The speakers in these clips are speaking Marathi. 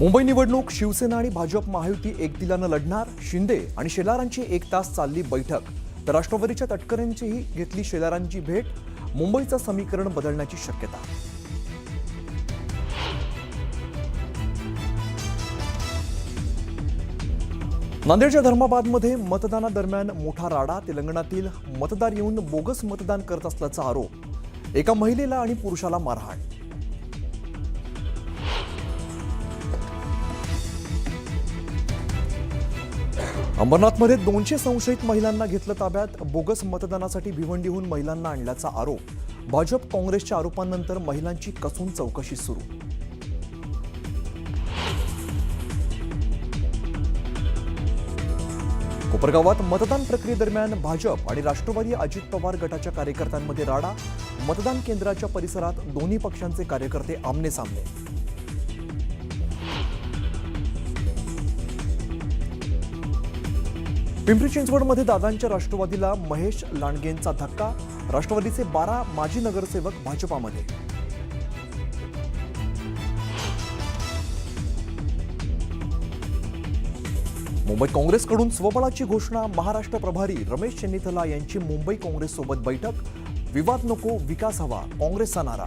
मुंबई निवडणूक शिवसेना आणि भाजप महायुती एक दिलानं लढणार शिंदे आणि शेलारांची एक तास चालली बैठक. तर राष्ट्रवादीच्या तटकरेंचीही घेतली शेलारांची भेट मुंबईचं समीकरण बदलण्याची शक्यता. नांदेडच्या धर्माबादमध्ये मतदानादरम्यान मोठा राडा तेलंगणातील मतदार येऊन बोगस मतदान करत असल्याचा आरोप. एका महिलेला आणि पुरुषाला मारहाण अंबरनाथमध्ये दोनशे संशयित महिलांना घेतलं ताब्यात. बोगस मतदानासाठी भिवंडीहून महिलांना आणल्याचा आरोप. भाजप काँग्रेसच्या आरोपांनंतर महिलांची कसून चौकशी सुरू. कोपरगावात मतदान प्रक्रियेदरम्यान भाजप आणि राष्ट्रवादी अजित पवार गटाच्या कार्यकर्त्यांमध्ये राडा. मतदान केंद्राच्या परिसरात दोन्ही पक्षांचे कार्यकर्ते आमने सामने. पिंपरी चिंचवडमध्ये दादांच्या राष्ट्रवादीला महेश लांडगेंचा धक्का राष्ट्रवादीचे बारा माजी नगरसेवक भाजपामध्ये. मुंबई काँग्रेसकडून स्वबळाची घोषणा महाराष्ट्र प्रभारी रमेश चेन्निथला यांची मुंबई काँग्रेससोबत बैठक. विवाद नको विकास हवा काँग्रेसचा नारा.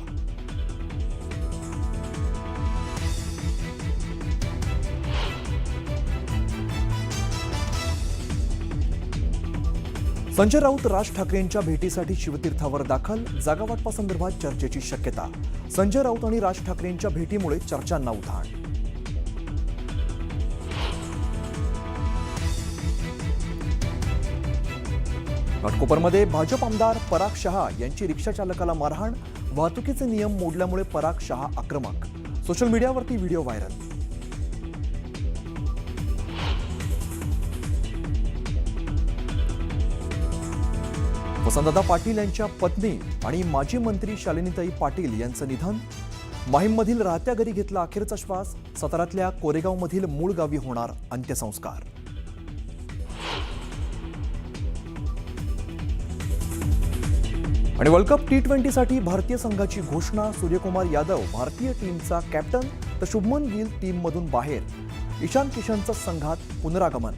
संजय राऊत राज ठाकरेंच्या भेटीसाठी शिवतीर्थावर दाखल जागावाटपासंदर्भात चर्चेची शक्यता. संजय राऊत आणि राज ठाकरेंच्या भेटीमुळे चर्चांना उधाण. घाटकोपरमध्ये भाजप आमदार पराग शहा यांची रिक्षा चालकाला मारहाण वाहतुकीचे नियम मोडल्यामुळे पराग शहा आक्रमक. सोशल मीडियावरती व्हिडिओ व्हायरल. वसंतदादा पाटील यांच्या पत्नी आणि माजी मंत्री शालिनीताई पाटील यांचं निधन. माहीममधील राहत्या घरी घेतला अखेरचा श्वास. साताऱ्यातल्या कोरेगावमधील मूळ गावी होणार अंत्यसंस्कार. आणि वर्ल्ड कप टी ट्वेंटीसाठी भारतीय संघाची घोषणा. सूर्यकुमार यादव भारतीय टीमचा कॅप्टन तर शुभमन गिल टीममधून बाहेर. ईशान किशनचं संघात पुनरागमन.